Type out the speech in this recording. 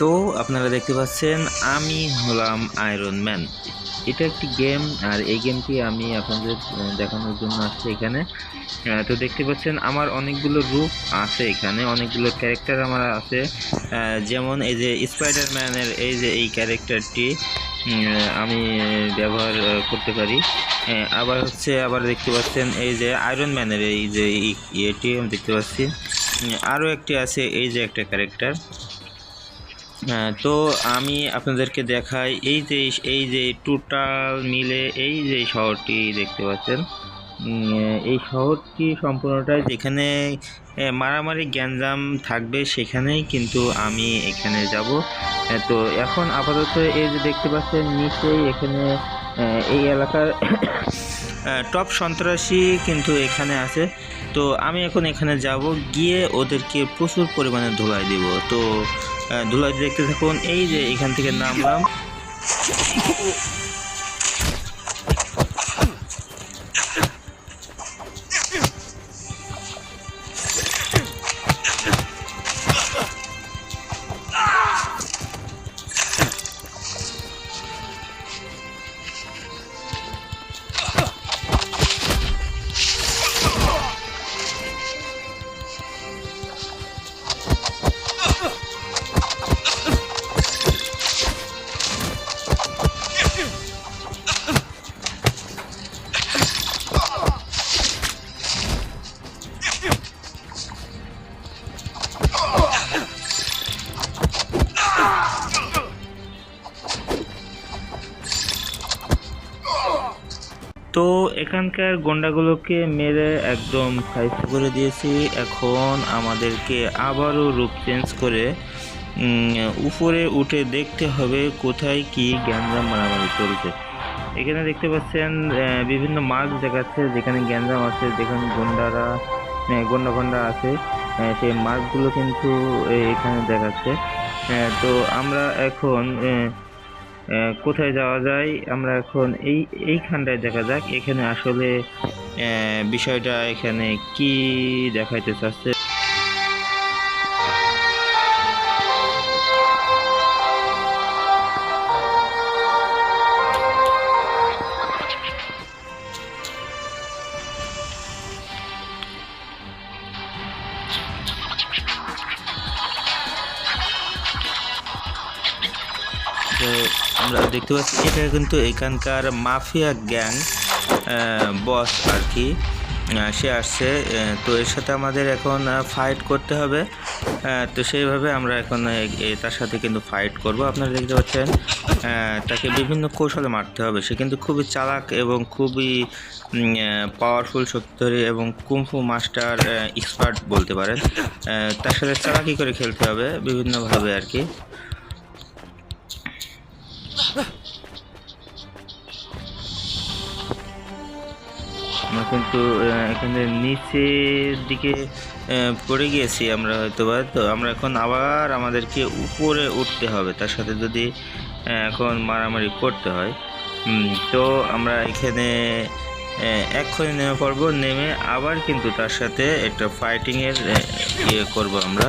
তো আপনারা দেখতে পাচ্ছেন, আমি হলাম আয়রন ম্যান এটা একটি গেম আর এই গেমটি আমি আপনাদের দেখানোর জন্য আসছি এখানে। তো দেখতে পাচ্ছেন, আমার অনেকগুলো রূপ আছে এখানে, অনেকগুলো ক্যারেক্টার আমার আছে। যেমন এই যে স্পাইডারম্যানের এই যে এই ক্যারেক্টারটি আমি ব্যবহার করতে পারি। আবার হচ্ছে, আবার দেখতে পাচ্ছেন, এই যে আয়রন ম্যানের এই যে ইয়েটি আমি দেখতে পাচ্ছি। আরও একটি আছে, এই যে একটা ক্যারেক্টার তো আমি আপনাদেরকে দেখাই এই যে এই যে টোটাল মিলে এই যে শহরটি দেখতে পাচ্ছেন। এই শহরটি সম্পূর্ণটাই যেখানে মারামারি গ্যাঞ্জাম থাকবে সেখানেই কিন্তু আমি এখানে যাব। তো এখন আপাতত এই যে দেখতে পাচ্ছেন, নিচেই এখানে এই এলাকার টপ সন্ত্রাসী কিন্তু এখানে আছে। তো আমি এখন এখানে যাব, গিয়ে ওদেরকে প্রচুর পরিমাণে ধুলাই দিব। তো ধুলাই দেখতে থাকুন, এই যে এখান থেকে নামলাম। তো এখানকার গন্ডাগুলোকে মেরে একদম সাইজ করে দিয়েছি। এখন আমাদেরকে আবারও রূপ চেঞ্জ করে উপরে উঠে দেখতে হবে কোথায় কি গ্যাঞ্জাম মারামারি চলছে। এখানে দেখতে পাচ্ছেন বিভিন্ন মার্ক দেখাচ্ছে, যেখানে গ্যাঞ্জাম আছে যেখানে গন্ডারা গন্ডা গন্ডা আছে সেই মার্কগুলো কিন্তু এখানে দেখাচ্ছে। তো আমরা এখন কোথায় যাওয়া যায়? আমরা এখন এই, এইখানটায় দেখা যাক। এখানে আসলে বিষয়টা এখানে কি দেখাইতে চাচ্ছে? আমরা দেখতে পাচ্ছি এটা কিন্তু এখানকার মাফিয়া গ্যাং বস আর কি। সে আসছে তো এর সাথে আমাদের এখন ফাইট করতে হবে। তো সেইভাবে আমরা এখন তার সাথে কিন্তু ফাইট করব। আপনারা দেখতে পাচ্ছেন তাকে বিভিন্ন কৌশলে মারতে হবে। সে কিন্তু খুবই চালাক এবং খুবই পাওয়ারফুল শক্তিধরী এবং কুমফু মাস্টার এক্সপার্ট বলতে পারেন। তার সাথে চালাকি করে খেলতে হবে, বিভিন্নভাবে আর কি। কিন্তু এখানে নিচের দিকে পড়ে গিয়েছি আমরা হয়তো বা তো আমরা এখন আবার আমাদেরকে উপরে উঠতে হবে। তার সাথে যদি এখন মারামারি করতে হয় তো আমরা এখানে আহ, এক্ষুনি নেমে পড়ব। নেমে আবার কিন্তু তার সাথে একটা ফাইটিংয়ের ইয়ে করব আমরা।